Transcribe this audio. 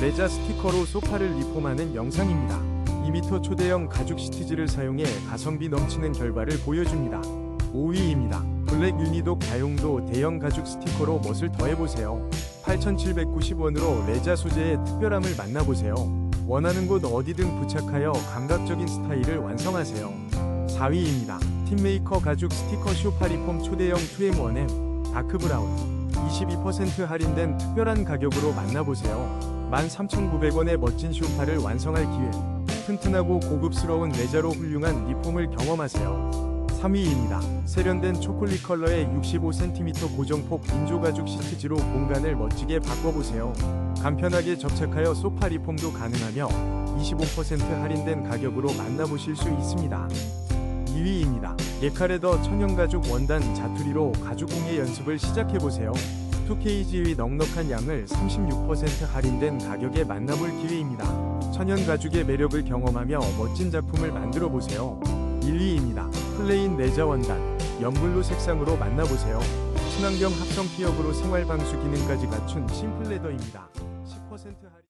레자 스티커로 소파를 리폼하는 영상입니다. 2m 초대형 가죽 시트지를 사용해 가성비 넘치는 결과를 보여줍니다. 5위입니다. 블랙 유니독 다용도 대형 가죽 스티커로 멋을 더해보세요. 8,790원으로 레자 소재의 특별함을 만나보세요. 원하는 곳 어디든 부착하여 감각적인 스타일을 완성하세요. 4위입니다. 팀메이커 가죽 스티커 쇼파리폼 초대형 2M1M 다크 브라운 22% 할인된 특별한 가격으로 만나보세요. 13,900원의 멋진 쇼파를 완성할 기회. 튼튼하고 고급스러운 레자로 훌륭한 리폼을 경험하세요. 3위입니다. 세련된 초콜릿 컬러의 65cm 고정폭 인조 가죽 시트지로 공간을 멋지게 바꿔보세요. 간편하게 접착하여 소파 리폼도 가능하며 25% 할인된 가격으로 만나보실 수 있습니다. 2위입니다. 예카레더 천연가죽 원단 자투리로 가죽공예 연습을 시작해보세요. 2KG의 넉넉한 양을 36% 할인된 가격에 만나볼 기회입니다. 천연 가죽의 매력을 경험하며 멋진 작품을 만들어 보세요. 1위입니다. 플레인 레자 원단 연블루 색상으로 만나보세요. 친환경 합성 피혁으로 생활 방수 기능까지 갖춘 심플 레더입니다. 10% 할인